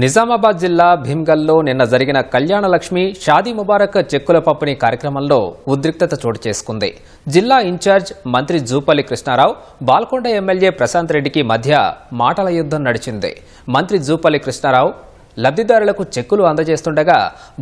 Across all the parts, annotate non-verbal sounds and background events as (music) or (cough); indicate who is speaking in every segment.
Speaker 1: నిజామాబాద్ జిల్లా భీమ్గల్లో నిన్న జరిగిన కళ్యాణలక్ష్మి షాదీ ముబారక్ చెక్కుల పంపిణీ కార్యక్రమంలో ఉద్రిక్తత చోటు చేసుకుంది. జిల్లా ఇన్ఛార్జ్ మంత్రి జూపల్లి కృష్ణారావు బాల్కొండ ఎమ్మెల్యే ప్రశాంత్ రెడ్డికి మధ్య మాటల యుద్ధం నడిచింది. మంత్రి జూపల్లి కృష్ణారావు లబ్ధిదారులకు చెక్కులు అందజేస్తుండగా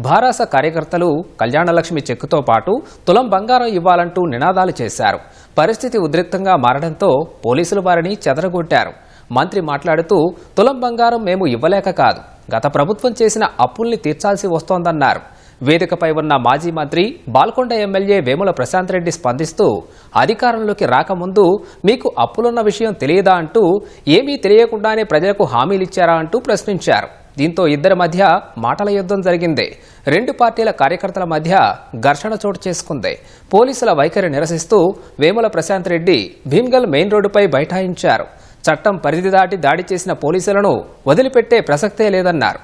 Speaker 1: భారాస కార్యకర్తలు కళ్యాణలక్ష్మి చెక్కుతో పాటు తులం బంగారం ఇవ్వాలంటూ నినాదాలు చేశారు. పరిస్థితి ఉద్రిక్తంగా మారడంతో పోలీసులు వారిని చెదరగొట్టారు. మంత్రి మాట్లాడుతూ తులం బంగారం మేము ఇవ్వలేక కాదు. గత ప్రభుత్వం చేసిన అప్పుల్ని తీర్చాల్సి వస్తోందన్నారు. వేదికపై ఉన్న మాజీ మంత్రి బాల్కొండ ఎమ్మెల్యే వేముల ప్రశాంత్ రెడ్డి స్పందిస్తూ అధికారంలోకి రాకముందు మీకు అప్పులున్న విషయం తెలియదా అంటూ ఏమీ తెలియకుండానే ప్రజలకు హామీలిచ్చారా అంటూ ప్రశ్నించారు. దీంతో ఇద్దరి మధ్య మాటల యుద్ధం జరిగింది. రెండు పార్టీల కార్యకర్తల మధ్య ఘర్షణ చోటు చేసుకుంది. పోలీసుల వైఖరి నిరసిస్తూ వేముల ప్రశాంత్ రెడ్డి భీమ్గల్ మెయిన్ రోడ్డుపై బైఠాయించారు. చట్టం పరిధి దాటి దాడి చేసిన పోలీసులను వదిలిపెట్టే ప్రసక్తే లేదన్నారు.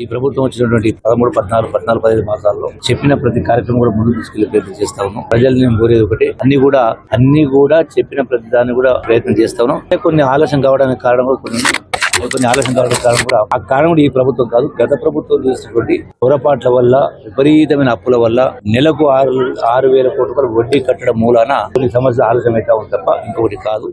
Speaker 2: ఈ ప్రభుత్వం వచ్చినటువంటి పదమూడు పద్నాలుగు పద్నాలుగు పదిహేను మాసాల్లో చెప్పిన ప్రతి కార్యక్రమం కూడా ముందుకు తీసుకెళ్ళే ప్రయత్నం చేస్తా ఉన్నాం. ప్రజల్ని నేను కోరేది ఒకటి అన్ని కూడా అన్ని కూడా చెప్పిన ప్రతి దాన్ని కూడా ప్రయత్నం చేస్తా ఉన్నాం. కొన్ని ఆలస్యం కావడానికి కారణం కూడా కొన్ని కొన్ని ఆలస్యం కావడానికి కారణం కూడా ఆ కారణం కూడా ఈ ప్రభుత్వం కాదు. గత ప్రభుత్వం చేసినటువంటి పొరపాట్ల వల్ల విపరీతమైన అప్పుల వల్ల నెలకు ఆరు ఆరు వేల కోట్ల రూపాయలు వడ్డీ కట్టడం మూలాన కొన్ని సమస్యలు ఆలస్యం అవుతా ఉంది తప్ప ఇంకొకటి కాదు.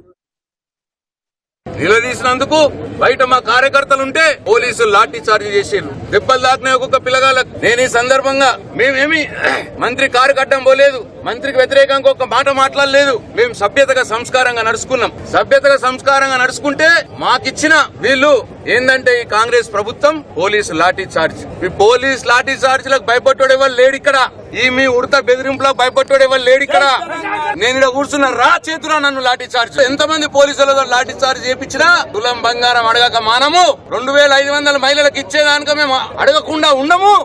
Speaker 3: నిలదీసినందుకు బయట మా కార్యకర్తలు ఉంటే పోలీసులు లాఠీ చార్జ్ చేసేరు దెబ్బలు దాకినాయి ఒక్కొక్క పిల్లగాళ్ళకు. నేను ఈ సందర్భంగా మేమేమి (clears throat) మంత్రి కారు కట్టడం పోలేదు. మంత్రికి వ్యతిరేకంగా ఒక మాట మాట్లాడలేదు. మేము సభ్యతగా సంస్కారంగా నడుచుకున్నాం. సభ్యతగా సంస్కారంగా నడుచుకుంటే మాకిచ్చిన వీళ్ళు ఏందంటే ఈ కాంగ్రెస్ ప్రభుత్వం? Police lathi charge. ఈ పోలీస్ లాఠీ చార్జ్లకు భయపడ్డాడు ఎవరు లేడు ఇక్కడ. ఈ మీ ఉడత బెదిరింపులకు భయపడ్డాడు ఎవరు లేడు ఇక్కడ. నేను ఇక్కడ కూర్చున్న రా చేతురా నన్ను లాఠీ చార్జ్. ఎంతమంది పోలీసులతో లాఠీ చార్జ్ చేపించినా తులం బంగారం అడగక మానము. రెండు వేల ఐదు వందల మహిళలకు ఇచ్చేదానిక మేము అడగకుండా ఉండము.